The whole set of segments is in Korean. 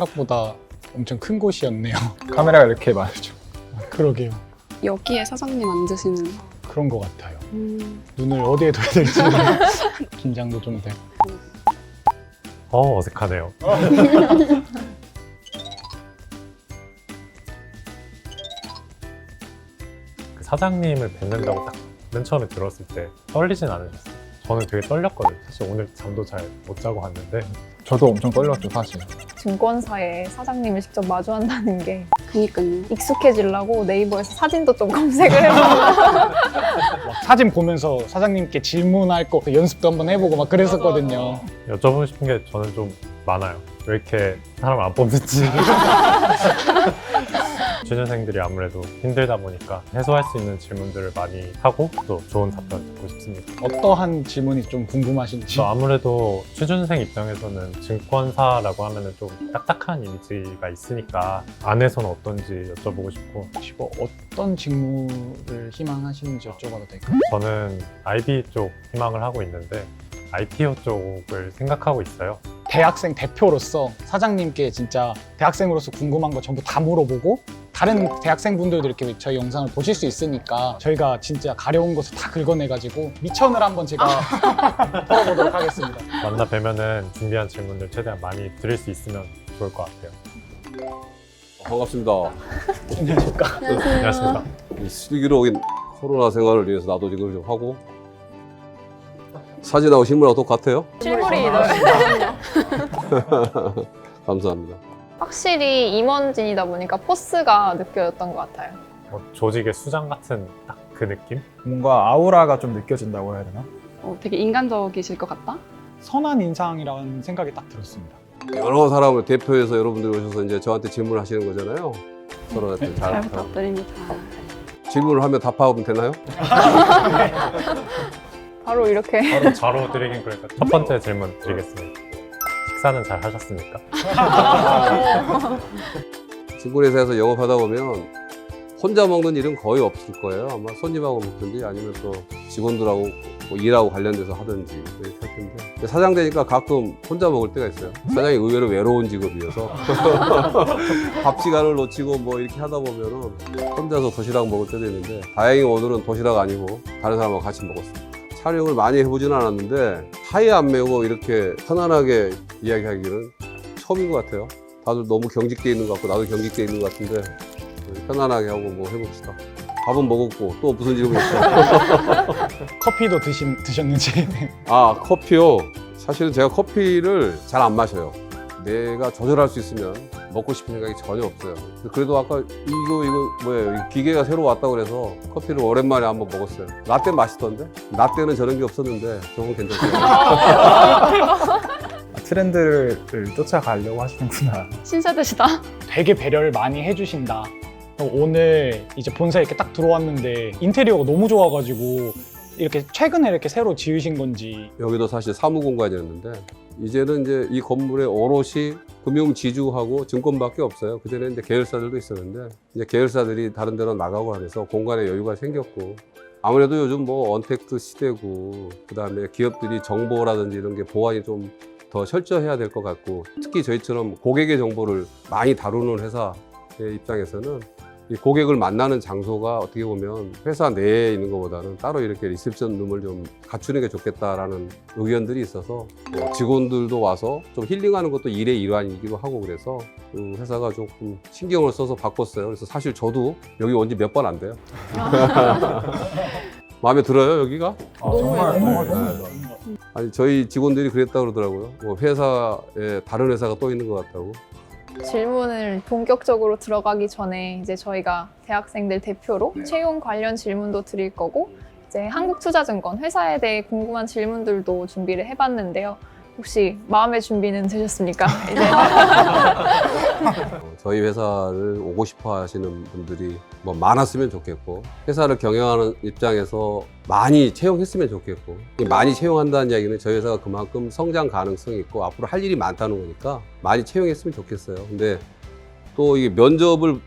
생각보다 엄청 큰 곳이었네요. 카메라가 이렇게 많죠. 그러게요. 여기에 사장님 앉으시는. 그런 것 같아요. 음, 눈을 어디에 둬야 될지 긴장도 좀 되고. 어 어색하네요. 그 사장님을 뵙는다고 딱 맨 처음에 들었을 때 떨리진 않으셨어요. 저는 되게 떨렸거든요. 사실 오늘 잠도 잘 못 자고 왔는데 저도 엄청 떨렸죠, 사실. 증권사에 사장님을 직접 마주한다는 게 그니까요. 익숙해지려고 네이버에서 사진도 좀 검색을 해보고 막 사진 보면서 사장님께 질문할 거 연습도 한번 해보고 막 그랬었거든요. 여쭤보고 싶은 게 저는 좀 많아요. 왜 이렇게 사람 안 뽑는지. 취준생들이 아무래도 힘들다 보니까 해소할 수 있는 질문들을 많이 하고 또 좋은 답변 듣고 싶습니다. 어떠한 질문이 좀 궁금하신지. 또 아무래도 취준생 입장에서는 증권사라고 하면은 좀 딱딱한 이미지가 있으니까 안에서는 어떤지 여쭤보고 싶고 혹시 뭐 어떤 직무를 희망하시는지 여쭤봐도 될까요? 저는 IB 쪽 희망을 하고 있는데 IPO 쪽을 생각하고 있어요. 대학생 대표로서 사장님께 진짜 대학생으로서 궁금한 거 전부 다 물어보고 다른 대학생분들도 이렇게 저희 영상을 보실 수 있으니까 저희가 진짜 가려운 것을 다 긁어내가지고 미천을 한번 제가 풀어보도록 하겠습니다. 만나 뵈면은 준비한 질문들 최대한 많이 드릴 수 있으면 좋을 것 같아요. 반갑습니다. 안녕하십니까. 안녕하십니까. 이 슬기로 인 코로나 생활을 위해서 나도 이걸 좀 하고 사진하고 실물하고 똑같아요? 실물이 감사합니다. 확실히 임원진이다 보니까 포스가 느껴졌던 것 같아요. 뭐 조직의 수장 같은 딱 그 느낌? 뭔가 아우라가 좀 느껴진다고 해야 되나? 어, 되게 인간적이실 것 같다? 선한 인상이라는 생각이 딱 들었습니다. 여러 사람을 대표해서 여러분들이 오셔서 이제 저한테 질문하시는 거잖아요. 서로한테 잘 잘 부탁드립니다. 질문을 하면 답하면 되나요? 바로 이렇게 바로 바로 드리긴 그러니까 첫 번째 질문 드리겠습니다. 식사는 잘 하셨습니까? 증권회사에서 영업하다 보면 혼자 먹는 일은 거의 없을 거예요. 아마 손님하고 먹든지 아니면 또 직원들하고 뭐 일하고 관련돼서 하든지 이렇게 할 텐데 사장 되니까 가끔 혼자 먹을 때가 있어요. 사장이 의외로 외로운 직업이어서 밥 시간을 놓치고 뭐 이렇게 하다 보면은 혼자서 도시락 먹을 때도 있는데 다행히 오늘은 도시락 아니고 다른 사람하고 같이 먹었어요. 촬영을 많이 해보지는 않았는데 타이 안 메고 이렇게 편안하게 이야기하기는 처음인 것 같아요. 다들 너무 경직돼 있는 것 같고 나도 경직돼 있는 것 같은데 편안하게 하고 뭐 해봅시다. 밥은 먹었고 또 무슨 질문 있어요? 커피도 드신, 드셨는지. 아 커피요. 사실은 제가 커피를 잘 안 마셔요. 내가 조절할 수 있으면 먹고 싶은 생각이 전혀 없어요. 그래도 아까 이거 이거 뭐예요? 이 기계가 새로 왔다고 그래서 커피를 오랜만에 한번 먹었어요. 라떼 맛있던데? 라떼는 저런 게 없었는데 저건 괜찮아요. 아, 트렌드를 쫓아가려고 하시는구나. 신세대시다. 되게 배려를 많이 해주신다. 오늘 이제 본사에 이렇게 딱 들어왔는데 인테리어가 너무 좋아가지고 이렇게 최근에 이렇게 새로 지으신 건지 여기도 사실 사무 공간이었는데 이제는 이제 이 건물에 오롯이 금융지주하고 증권밖에 없어요. 그전에 이제 계열사들도 있었는데 이제 계열사들이 다른 데로 나가고 하면서 공간에 여유가 생겼고 아무래도 요즘 뭐 언택트 시대고 그다음에 기업들이 정보라든지 이런 게 보안이 좀 더 철저해야 될 것 같고 특히 저희처럼 고객의 정보를 많이 다루는 회사의 입장에서는 이 고객을 만나는 장소가 어떻게 보면 회사 내에 있는 것보다는 따로 이렇게 리셉션 룸을 좀 갖추는 게 좋겠다라는 의견들이 있어서 뭐 직원들도 와서 좀 힐링하는 것도 일의 일환이기도 하고 그래서 그 회사가 조금 신경을 써서 바꿨어요. 그래서 사실 저도 여기 온 지 몇 번 안 돼요. 마음에 들어요 여기가? 아, 정말 정말 네. 너무. 아니 저희 직원들이 그랬다 그러더라고요. 뭐 회사에 다른 회사가 또 있는 것 같다고. 질문을 본격적으로 들어가기 전에 이제 저희가 대학생들 대표로 채용 관련 질문도 드릴 거고 이제 한국투자증권 회사에 대해 궁금한 질문들도 준비를 해봤는데요. 혹시 마음의 준비는 되셨습니까? 이제 어, 저희 회사를 오고 싶어 하시는 분들이 뭐 많았으면 좋겠고 회사를 경영하는 입장에서 많이 채용했으면 좋겠고 이 많이 채용한다는 이야기는 저희 회사가 그만큼 성장 가능성이 있고 앞으로 할 일이 많다는 거니까 많이 채용했으면 좋겠어요. 근데 또이 면접을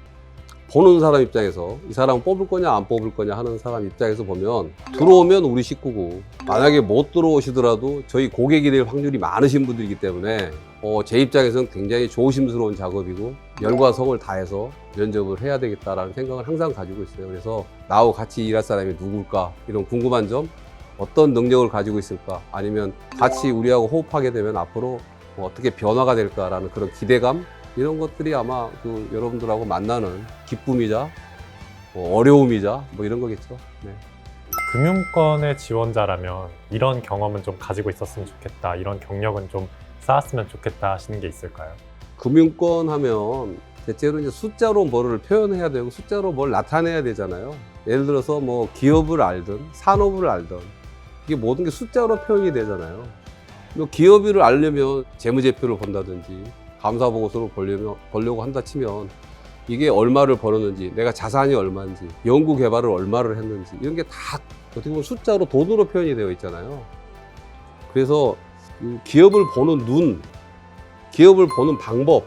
보는 사람 입장에서 이 사람 뽑을 거냐 안 뽑을 거냐 하는 사람 입장에서 보면 들어오면 우리 식구고 만약에 못 들어오시더라도 저희 고객이 될 확률이 많으신 분들이기 때문에 어, 제 입장에서는 굉장히 조심스러운 작업이고 열과 성을 다해서 면접을 해야 되겠다라는 생각을 항상 가지고 있어요. 그래서 나하고 같이 일할 사람이 누굴까 이런 궁금한 점 어떤 능력을 가지고 있을까 아니면 같이 우리하고 호흡하게 되면 앞으로 뭐 어떻게 변화가 될까라는 그런 기대감 이런 것들이 아마 그 여러분들하고 만나는 기쁨이자 뭐 어려움이자 뭐 이런 거겠죠. 네. 금융권의 지원자라면 이런 경험은 좀 가지고 있었으면 좋겠다. 이런 경력은 좀 쌓았으면 좋겠다 하시는 게 있을까요? 금융권 하면 대체로 이제 숫자로 뭐를 표현해야 되고 숫자로 뭘 나타내야 되잖아요. 예를 들어서 뭐 기업을 알든 산업을 알든 이게 모든 게 숫자로 표현이 되잖아요. 뭐 기업을 알려면 재무제표를 본다든지 감사보고서를 보려면, 보려고 한다 치면 이게 얼마를 벌었는지 내가 자산이 얼마인지 연구 개발을 얼마를 했는지 이런 게 다 어떻게 보면 숫자로 돈으로 표현이 되어 있잖아요. 그래서 이 기업을 보는 눈, 기업을 보는 방법,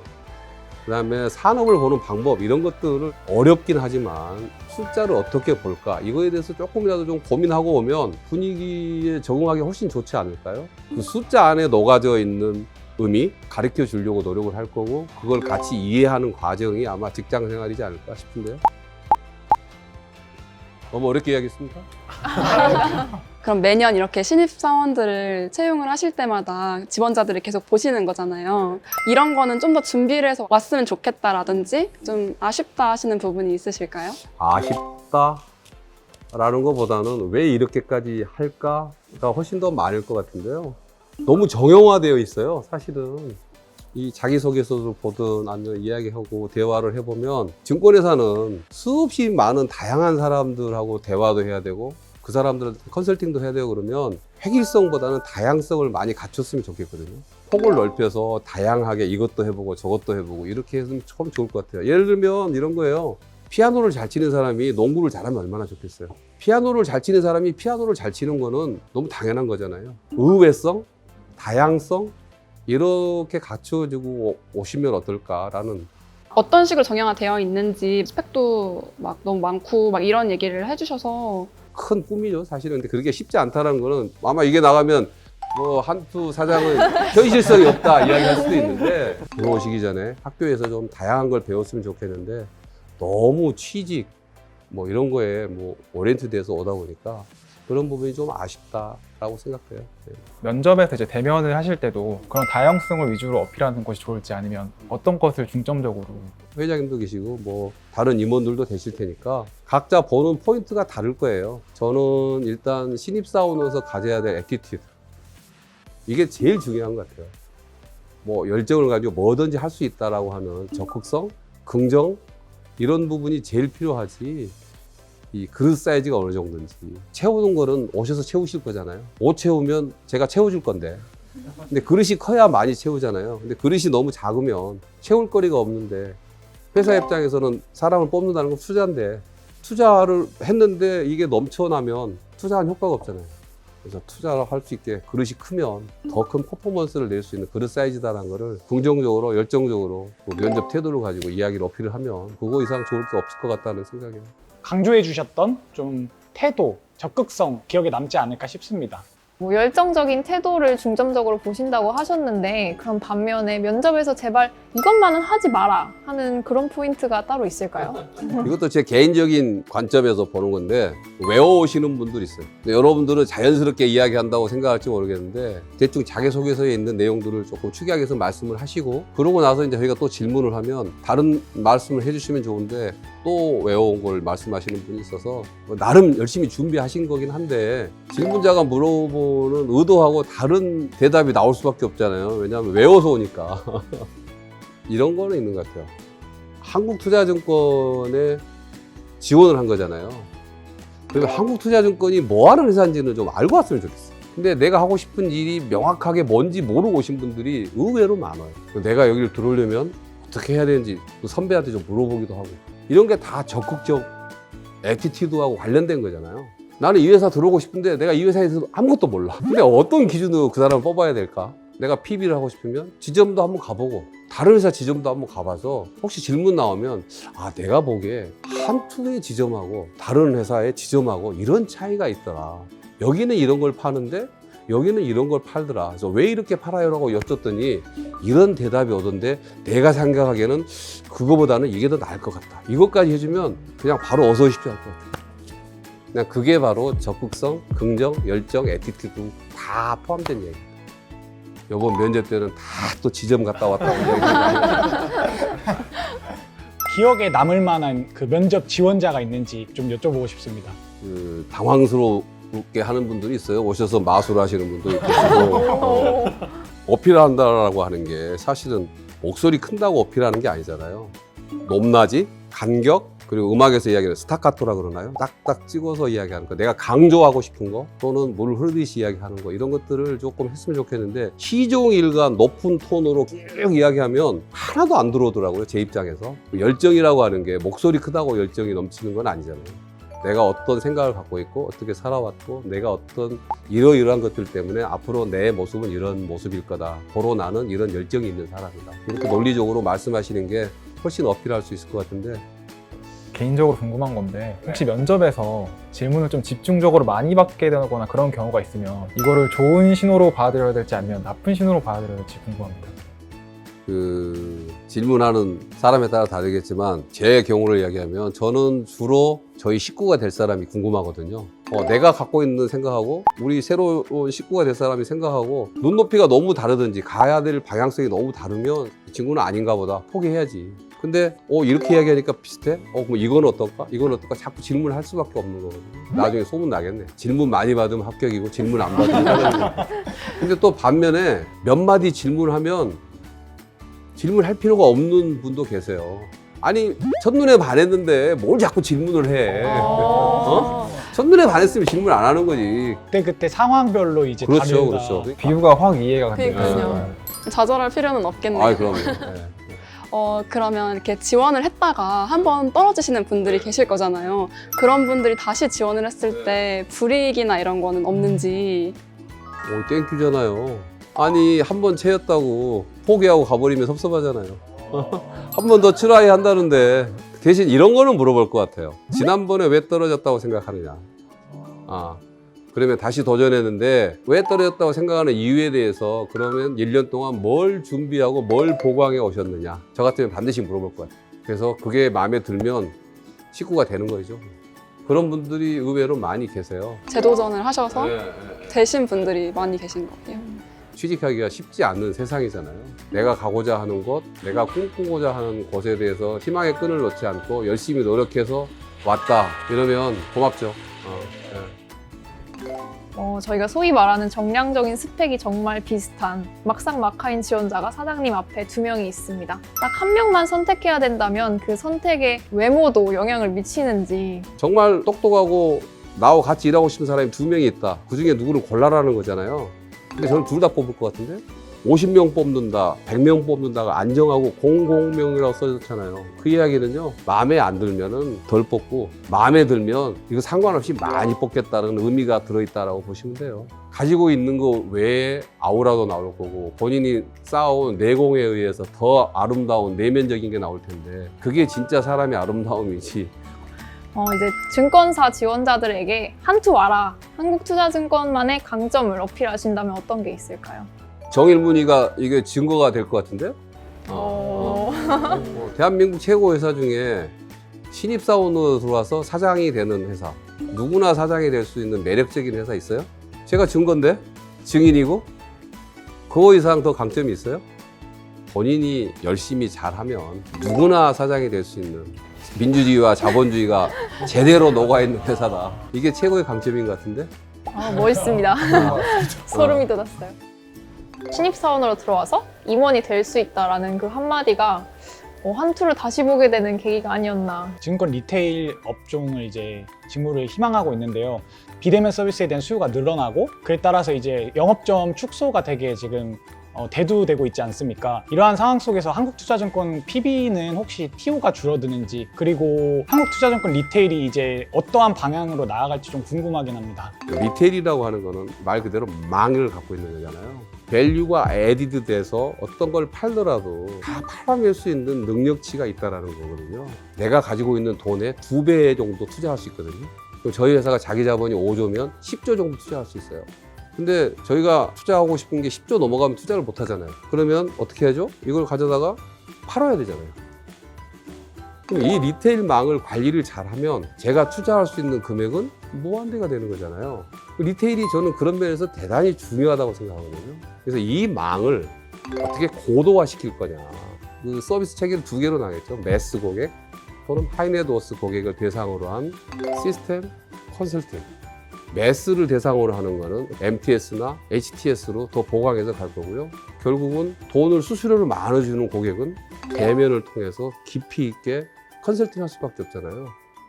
그 다음에 산업을 보는 방법 이런 것들을 어렵긴 하지만 숫자를 어떻게 볼까 이거에 대해서 조금이라도 좀 고민하고 오면 분위기에 적응하기 훨씬 좋지 않을까요? 그 숫자 안에 녹아져 있는 의미 가르쳐 주려고 노력을 할 거고 그걸 같이 이해하는 과정이 아마 직장 생활이지 않을까 싶은데요. 너무 어렵게 이야기했습니까? 그럼 매년 이렇게 신입사원들을 채용을 하실 때마다 지원자들을 계속 보시는 거잖아요. 이런 거는 좀 더 준비를 해서 왔으면 좋겠다라든지 좀 아쉽다 하시는 부분이 있으실까요? 아쉽다 라는 것보다는 왜 이렇게까지 할까가 훨씬 더 많을 것 같은데요. 너무 정형화되어 있어요, 사실은. 이 자기소개서를 보든 아니면 이야기하고 대화를 해보면 증권회사는 수없이 많은 다양한 사람들하고 대화도 해야 되고 그 사람들한테 컨설팅도 해야 되고 그러면 획일성보다는 다양성을 많이 갖췄으면 좋겠거든요. 폭을 넓혀서 다양하게 이것도 해보고 저것도 해보고 이렇게 했으면 참 좋을 것 같아요. 예를 들면 이런 거예요. 피아노를 잘 치는 사람이 농구를 잘하면 얼마나 좋겠어요. 피아노를 잘 치는 사람이 피아노를 잘 치는 거는 너무 당연한 거잖아요. 의외성, 다양성 이렇게 갖춰지고 오시면 어떨까라는 어떤 식으로 정형화되어 있는지 스펙도 막 너무 많고 막 이런 얘기를 해주셔서 큰 꿈이죠, 사실은. 근데 그렇게 쉽지 않다는 거는 아마 이게 나가면 뭐 한투 사장은 현실성이 없다 이야기할 수도 있는데 들어오시기 전에 학교에서 좀 다양한 걸 배웠으면 좋겠는데 너무 취직 뭐 이런 거에 뭐 오리엔트 돼서 오다 보니까 그런 부분이 좀 아쉽다라고 생각해요. 네. 면접에서 이제 대면을 하실 때도 그런 다양성을 위주로 어필하는 것이 좋을지 아니면 어떤 것을 중점적으로 회장님도 계시고 뭐 다른 임원들도 계실 테니까 각자 보는 포인트가 다를 거예요. 저는 일단 신입사원으로서 가져야 될 애티튜드 이게 제일 중요한 것 같아요. 뭐 열정을 가지고 뭐든지 할 수 있다라고 하는 적극성, 긍정 이런 부분이 제일 필요하지. 이 그릇 사이즈가 어느 정도인지 채우는 거는 오셔서 채우실 거잖아요. 못 채우면 제가 채워줄 건데 근데 그릇이 커야 많이 채우잖아요. 근데 그릇이 너무 작으면 채울 거리가 없는데 회사 입장에서는 사람을 뽑는다는 건 투자인데 투자를 했는데 이게 넘쳐나면 투자한 효과가 없잖아요. 그래서 투자를 할 수 있게 그릇이 크면 더 큰 퍼포먼스를 낼 수 있는 그릇 사이즈다라는 거를 긍정적으로 열정적으로 그 면접 태도를 가지고 이야기를 어필을 하면 그거 이상 좋을 게 없을 것 같다는 생각이에요. 강조해 주셨던 좀 태도, 적극성 기억에 남지 않을까 싶습니다. 뭐 열정적인 태도를 중점적으로 보신다고 하셨는데 그럼 반면에 면접에서 제발 이것만은 하지 마라 하는 그런 포인트가 따로 있을까요? 이것도 제 개인적인 관점에서 보는 건데 외워오시는 분들이 있어요. 근데 여러분들은 자연스럽게 이야기한다고 생각할지 모르겠는데 대충 자기소개서에 있는 내용들을 조금 축약해서 말씀을 하시고 그러고 나서 이제 저희가 또 질문을 하면 다른 말씀을 해주시면 좋은데 또 외워온 걸 말씀하시는 분이 있어서 뭐 나름 열심히 준비하신 거긴 한데 질문자가 물어보 는 의도하고 다른 대답이 나올 수밖에 없잖아요. 왜냐하면 외워서 오니까. 이런 거는 있는 것 같아요. 한국투자증권에 지원을 한 거잖아요. 그러면 한국투자증권이 뭐 하는 회사인지는 좀 알고 왔으면 좋겠어. 근데 내가 하고 싶은 일이 명확하게 뭔지 모르고 오신 분들이 의외로 많아요. 내가 여기를 들어오려면 어떻게 해야 되는지 그 선배한테 좀 물어보기도 하고. 이런 게 다 적극적 애티튜드하고 관련된 거잖아요. 나는 이 회사 들어오고 싶은데 내가 이 회사에서 아무것도 몰라. 근데 어떤 기준으로 그 사람을 뽑아야 될까? 내가 PB를 하고 싶으면 지점도 한번 가보고 다른 회사 지점도 한번 가봐서 혹시 질문 나오면 아 내가 보기에 한투의 지점하고 다른 회사의 지점하고 이런 차이가 있더라. 여기는 이런 걸 파는데 여기는 이런 걸 팔더라. 그래서 왜 이렇게 팔아요라고 여쭸더니 이런 대답이 오던데 내가 생각하기에는 그거보다는 이게 더 나을 것 같다. 이것까지 해주면 그냥 바로 어서 오십시오 할 것 같아. 그게 바로 적극성, 긍정, 열정, 에티튜드 다 포함된 얘기입니다. 요번 면접 때는 다 또 지점 갔다 왔다 온 얘기입니다. 기억에 남을 만한 그 면접 지원자가 있는지 좀 여쭤보고 싶습니다. 그 당황스럽게 하는 분들이 있어요. 오셔서 마술 하시는 분도 있고 어, 어필한다라고 하는 게 사실은 목소리 큰다고 어필하는 게 아니잖아요. 높낮이, 간격, 그리고 음악에서 이야기하는 스타카토라 그러나요? 딱딱 찍어서 이야기하는 거. 내가 강조하고 싶은 거 또는 물 흐르듯이 이야기하는 거 이런 것들을 조금 했으면 좋겠는데 시종일관 높은 톤으로 쭉 이야기하면 하나도 안 들어오더라고요. 제 입장에서. 열정이라고 하는 게 목소리 크다고 열정이 넘치는 건 아니잖아요. 내가 어떤 생각을 갖고 있고 어떻게 살아왔고 내가 어떤 이러이러한 것들 때문에 앞으로 내 모습은 이런 모습일 거다. 고로 나는 이런 열정이 있는 사람이다. 이렇게 논리적으로 말씀하시는 게 훨씬 어필할 수 있을 것 같은데 개인적으로 궁금한 건데 혹시 면접에서 질문을 좀 집중적으로 많이 받게 되거나 그런 경우가 있으면 이거를 좋은 신호로 받아들여야 될지 아니면 나쁜 신호로 받아들여야 될지 궁금합니다. 그 질문하는 사람에 따라 다르겠지만 제 경우를 이야기하면 저는 주로 저희 식구가 될 사람이 궁금하거든요. 어, 내가 갖고 있는 생각하고 우리 새로운 식구가 될 사람이 생각하고 눈높이가 너무 다르든지 가야 될 방향성이 너무 다르면 이 친구는 아닌가 보다 포기해야지. 근데 어 이렇게 이야기하니까 비슷해? 어 그럼 이건 어떨까? 이건 어떨까? 자꾸 질문할 수밖에 없는 거거든요. 나중에 소문 나겠네. 질문 많이 받으면 합격이고 질문 안 받으면 떨어지고. 근데 또 반면에 몇 마디 질문하면 질문할 필요가 없는 분도 계세요. 아니 첫눈에 반했는데 뭘 자꾸 질문을 해? 어? 첫눈에 반했으면 질문 안 하는 거지. 그때 그때 상황별로 이제 그렇죠, 다르다. 그렇죠. 비유가 확 이해가 가네요. 그러니까요. 좌절할 필요는 없겠네요. 아, 그럼요. 네. 어, 그러면 이렇게 지원을 했다가 한번 떨어지시는 분들이 계실 거잖아요. 그런 분들이 다시 지원을 했을 때 불이익이나 이런 거는 없는지. 오, 땡큐잖아요. 아니 한 번 채였다고 포기하고 가버리면 섭섭하잖아요. 한 번 더 트라이 한다는데 대신 이런 거는 물어볼 것 같아요. 지난번에 왜 떨어졌다고 생각하느냐. 아 그러면 다시 도전했는데 왜 떨어졌다고 생각하는 이유에 대해서 그러면 1년 동안 뭘 준비하고 뭘 보강해 오셨느냐. 저 같으면 반드시 물어볼 것 같아요. 그래서 그게 마음에 들면 식구가 되는 거죠. 그런 분들이 의외로 많이 계세요. 재도전을 하셔서 네, 되신 분들이 많이 계신 것 같아요. 취직하기가 쉽지 않은 세상이잖아요. 내가 가고자 하는 곳, 내가 꿈꾸고자 하는 곳에 대해서 희망의 끈을 놓지 않고 열심히 노력해서 왔다. 이러면 고맙죠. 어, 예. 어, 저희가 소위 말하는 정량적인 스펙이 정말 비슷한 막상 막하인 지원자가 사장님 앞에 두 명이 있습니다. 딱 한 명만 선택해야 된다면 그 선택에 외모도 영향을 미치는지 정말 똑똑하고 나와 같이 일하고 싶은 사람이 두 명이 있다. 그 중에 누구를 골라라는 거잖아요. 근데 저는 둘 다 뽑을 것 같은데? 50명 뽑는다, 100명 뽑는다가 안정하고 00명이라고 써졌잖아요. 그 이야기는요, 마음에 안 들면은 덜 뽑고, 마음에 들면 이거 상관없이 많이 뽑겠다는 의미가 들어있다라고 보시면 돼요. 가지고 있는 거 외에 아우라도 나올 거고, 본인이 쌓아온 내공에 의해서 더 아름다운 내면적인 게 나올 텐데, 그게 진짜 사람의 아름다움이지. 어, 이제 증권사 지원자들에게 한투 와라 한국투자증권만의 강점을 어필하신다면 어떤 게 있을까요? 정일문이가 이게 증거가 될 것 같은데? 어... 뭐 대한민국 최고 회사 중에 신입사원으로 들어와서 사장이 되는 회사. 누구나 사장이 될 수 있는 매력적인 회사 있어요? 제가 증거인데? 증인이고? 그거 이상 더 강점이 있어요? 본인이 열심히 잘하면 누구나 사장이 될 수 있는 민주주의와 자본주의가 제대로 녹아있는 회사다. 이게 최고의 강점인 것 같은데? 아, 멋있습니다. 소름이 돋았어요. 신입사원으로 들어와서 임원이 될 수 있다라는 그 한마디가 어, 한투를 다시 보게 되는 계기가 아니었나. 증권 리테일 업종을 이제 직무를 희망하고 있는데요. 비대면 서비스에 대한 수요가 늘어나고 그에 따라서 이제 영업점 축소가 되게 지금 어, 대두되고 있지 않습니까? 이러한 상황 속에서 한국투자증권 PB는 혹시 TO가 줄어드는지 그리고 한국투자증권 리테일이 이제 어떠한 방향으로 나아갈지 좀 궁금하긴 합니다. 리테일이라고 하는 거는 말 그대로 망을 갖고 있는 거잖아요. 밸류가 에디드 돼서 어떤 걸 팔더라도 다 팔아낼 수 있는 능력치가 있다라는 거거든요. 내가 가지고 있는 돈의 두 배 정도 투자할 수 있거든요. 그럼 저희 회사가 자기 자본이 5조면 10조 정도 투자할 수 있어요. 근데 저희가 투자하고 싶은 게 10조 넘어가면 투자를 못 하잖아요. 그러면 어떻게 하죠? 이걸 가져다가 팔아야 되잖아요. 그럼 이 리테일망을 관리를 잘하면 제가 투자할 수 있는 금액은 무한대가 되는 거잖아요. 리테일이 저는 그런 면에서 대단히 중요하다고 생각하거든요. 그래서 이 망을 어떻게 고도화 시킬 거냐. 그 서비스 체계를 두 개로 나눴죠. 매스 고객 또는 하이네드워스 고객을 대상으로 한 시스템 컨설팅. 매스를 대상으로 하는 거는 MTS나 HTS로 더 보강해서 갈 거고요. 결국은 돈을 수수료를 많이 주는 고객은 대면을 통해서 깊이 있게 컨설팅 할 수밖에 없잖아요.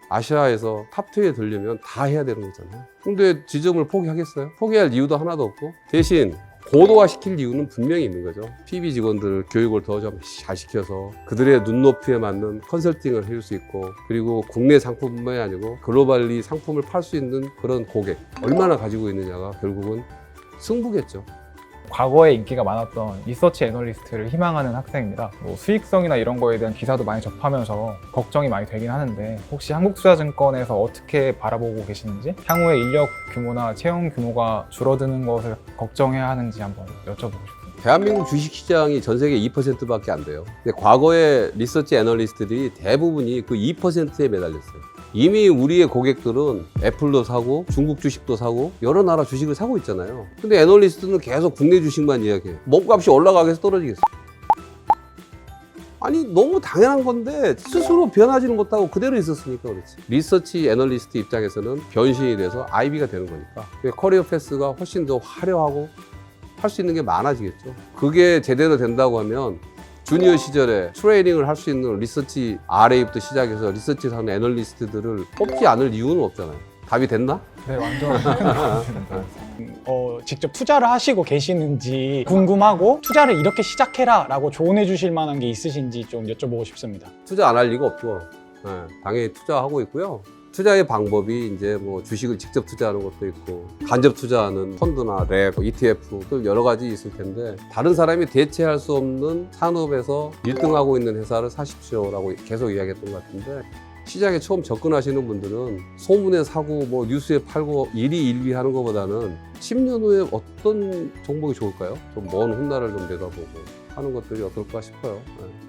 아시아에서 탑2에 들려면 다 해야 되는 거잖아요. 근데 지점을 포기하겠어요? 포기할 이유도 하나도 없고 대신 고도화 시킬 이유는 분명히 있는 거죠. PB 직원들 교육을 더 좀 잘 시켜서 그들의 눈높이에 맞는 컨설팅을 해줄 수 있고 그리고 국내 상품뿐만이 아니고 글로벌리 상품을 팔 수 있는 그런 고객 얼마나 가지고 있느냐가 결국은 승부겠죠. 과거에 인기가 많았던 리서치 애널리스트를 희망하는 학생입니다. 뭐 수익성이나 이런 거에 대한 기사도 많이 접하면서 걱정이 많이 되긴 하는데 혹시 한국투자증권에서 어떻게 바라보고 계시는지 향후에 인력 규모나 채용 규모가 줄어드는 것을 걱정해야 하는지 한번 여쭤보고 싶습니다. 대한민국 주식시장이 전 세계 2%밖에 안 돼요. 근데 과거에 리서치 애널리스트들이 대부분이 그 2%에 매달렸어요. 이미 우리의 고객들은 애플도 사고 중국 주식도 사고 여러 나라 주식을 사고 있잖아요. 근데 애널리스트는 계속 국내 주식만 이야기해. 몸값이 올라가겠어 떨어지겠어. 아니 너무 당연한 건데 스스로 변하지는 못하고 그대로 있었으니까 그렇지. 리서치 애널리스트 입장에서는 변신이 돼서 IB가 되는 거니까 커리어 패스가 훨씬 더 화려하고 할 수 있는 게 많아지겠죠. 그게 제대로 된다고 하면 주니어 시절에 트레이닝을 할 수 있는 리서치 RA부터 시작해서 리서치 하는 애널리스트들을 뽑지 않을 이유는 없잖아요. 답이 됐나? 네, 완전 어, 직접 투자를 하시고 계시는지 궁금하고 투자를 이렇게 시작해라 라고 조언해 주실 만한 게 있으신지 좀 여쭤보고 싶습니다. 투자 안 할 리가 없죠. 예, 당연히 투자하고 있고요. 투자의 방법이 이제 뭐 주식을 직접 투자하는 것도 있고 간접 투자하는 펀드나 랩, ETF 또 여러 가지 있을 텐데 다른 사람이 대체할 수 없는 산업에서 1등하고 있는 회사를 사십시오라고 계속 이야기했던 것 같은데 시장에 처음 접근하시는 분들은 소문에 사고 뭐 뉴스에 팔고 일이 일비 하는 것보다는 10년 후에 어떤 종목이 좋을까요? 좀 먼 훗날을 좀 내다보고 하는 것들이 어떨까 싶어요. 예.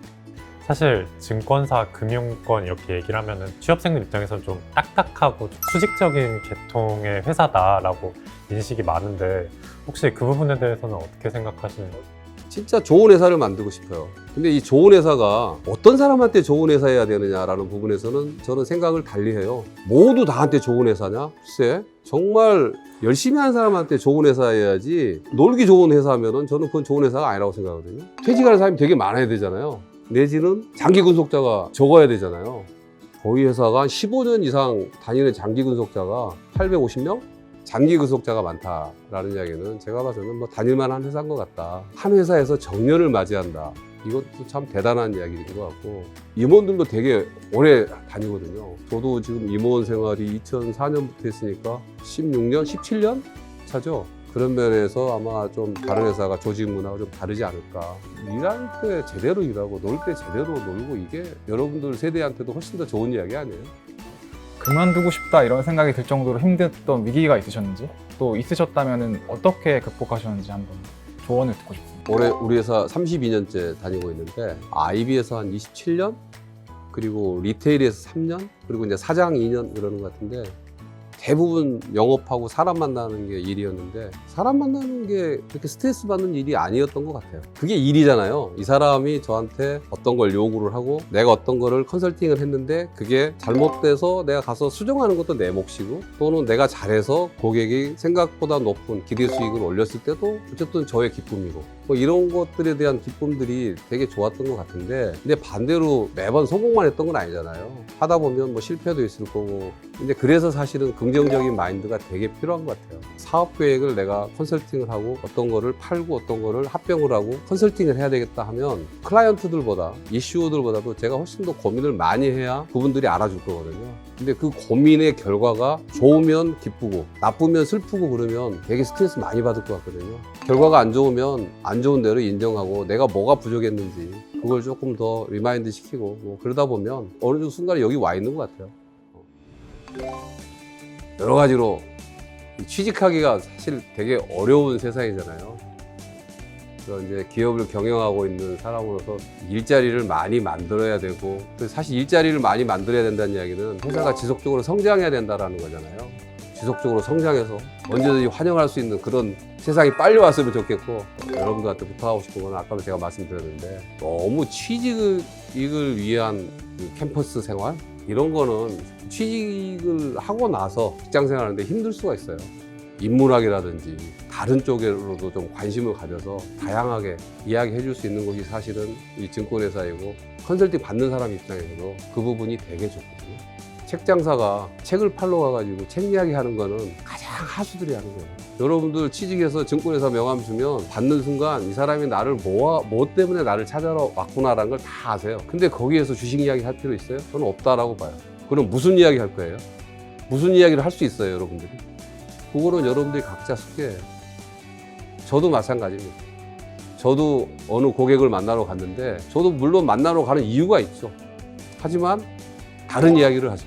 사실 증권사, 금융권 이렇게 얘기를 하면은 취업생들 입장에서는 좀 딱딱하고 좀 수직적인 계통의 회사다라고 인식이 많은데 혹시 그 부분에 대해서는 어떻게 생각하시는 거죠? 진짜 좋은 회사를 만들고 싶어요. 근데 이 좋은 회사가 어떤 사람한테 좋은 회사여야 되느냐라는 부분에서는 저는 생각을 달리 해요. 모두 다한테 좋은 회사냐? 글쎄, 정말 열심히 하는 사람한테 좋은 회사여야지 놀기 좋은 회사면은 저는 그건 좋은 회사가 아니라고 생각하거든요. 퇴직하는 사람이 되게 많아야 되잖아요. 내지는 장기 근속자가 적어야 되잖아요. 저희 회사가 한 15년 이상 다니는 장기 근속자가 850명? 장기 근속자가 많다라는 이야기는 제가 봐서는 뭐 다닐만한 회사인 것 같다. 한 회사에서 정년을 맞이한다. 이것도 참 대단한 이야기인 것 같고 임원들도 되게 오래 다니거든요. 저도 지금 임원 생활이 2004년부터 했으니까 16년, 17년 차죠. 그런 면에서 아마 좀 다른 회사가 조직 문화가 좀 다르지 않을까. 일할 때 제대로 일하고 놀 때 제대로 놀고 이게 여러분들 세대한테도 훨씬 더 좋은 이야기 아니에요? 그만두고 싶다 이런 생각이 들 정도로 힘들었던 위기가 있으셨는지 또 있으셨다면 어떻게 극복하셨는지 한번 조언을 듣고 싶습니다. 올해 우리 회사 32년째 다니고 있는데 IB에서 한 27년 그리고 리테일에서 3년 그리고 이제 사장 2년 그러는 것 같은데 대부분 영업하고 사람 만나는 게 일이었는데 사람 만나는 게 그렇게 스트레스 받는 일이 아니었던 것 같아요. 그게 일이잖아요. 이 사람이 저한테 어떤 걸 요구를 하고 내가 어떤 거를 컨설팅을 했는데 그게 잘못돼서 내가 가서 수정하는 것도 내 몫이고 또는 내가 잘해서 고객이 생각보다 높은 기대 수익을 올렸을 때도 어쨌든 저의 기쁨이고 뭐 이런 것들에 대한 기쁨들이 되게 좋았던 것 같은데 근데 반대로 매번 성공만 했던 건 아니잖아요. 하다 보면 뭐 실패도 있을 거고 근데 그래서 사실은 금 긍정적인 마인드가 되게 필요한 것 같아요. 사업 계획을 내가 컨설팅을 하고 어떤 거를 팔고 어떤 거를 합병을 하고 컨설팅을 해야 되겠다 하면 클라이언트들보다 이슈들보다도 제가 훨씬 더 고민을 많이 해야 그분들이 알아줄 거거든요. 근데 그 고민의 결과가 좋으면 기쁘고 나쁘면 슬프고 그러면 되게 스트레스 많이 받을 것 같거든요. 결과가 안 좋으면 안 좋은 대로 인정하고 내가 뭐가 부족했는지 그걸 조금 더 리마인드 시키고 뭐 그러다 보면 어느 정도 순간에 여기 와 있는 것 같아요. 여러 가지로 취직하기가 사실 되게 어려운 세상이잖아요. 그래서 이제 기업을 경영하고 있는 사람으로서 일자리를 많이 만들어야 되고 그래서 사실 일자리를 많이 만들어야 된다는 이야기는 회사가 지속적으로 성장해야 된다라는 거잖아요. 지속적으로 성장해서 언제든지 환영할 수 있는 그런 세상이 빨리 왔으면 좋겠고 여러분들한테 부탁하고 싶은 건 아까도 제가 말씀드렸는데 너무 취직을 위한 그 캠퍼스 생활 이런 거는 취직을 하고 나서 직장 생활하는데 힘들 수가 있어요. 인문학이라든지 다른 쪽으로도 좀 관심을 가져서 다양하게 이야기해 줄 수 있는 곳이 사실은 이 증권회사이고 컨설팅 받는 사람 입장에서도 그 부분이 되게 좋거든요. 책 장사가 책을 팔러 가가지고 책 이야기 하는 거는 가장 하수들이 하는 거예요. 여러분들 취직해서 증권회사 명함 주면 받는 순간 이 사람이 나를 뭐, 뭐 때문에 나를 찾아러 왔구나라는 걸 다 아세요. 근데 거기에서 주식 이야기 할 필요 있어요? 저는 없다라고 봐요. 그럼 무슨 이야기 할 거예요? 무슨 이야기를 할 수 있어요, 여러분들이? 그거는 여러분들이 각자 숙제예요. 저도 마찬가지입니다. 저도 어느 고객을 만나러 갔는데 저도 물론 만나러 가는 이유가 있죠. 하지만 다른 이야기를 하죠.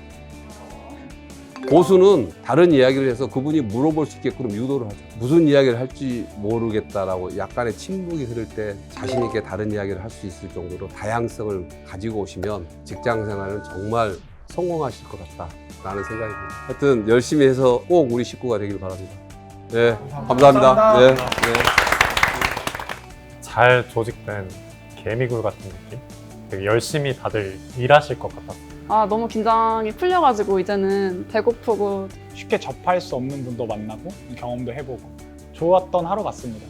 고수는 다른 이야기를 해서 그분이 물어볼 수 있게끔 유도를 하죠. 무슨 이야기를 할지 모르겠다라고 약간의 침묵이 흐를 때 자신 있게 다른 이야기를 할 수 있을 정도로 다양성을 가지고 오시면 직장 생활은 정말 성공하실 것 같다라는 생각이 듭니다. 하여튼 열심히 해서 꼭 우리 식구가 되길 바랍니다. 네, 감사합니다. 감사합니다. 네, 네. 잘 조직된 개미굴 같은 느낌? 되게 열심히 다들 일하실 것 같았어요. 아, 너무 긴장이 풀려가지고 이제는 배고프고 쉽게 접할 수 없는 분도 만나고 경험도 해보고 좋았던 하루 같습니다.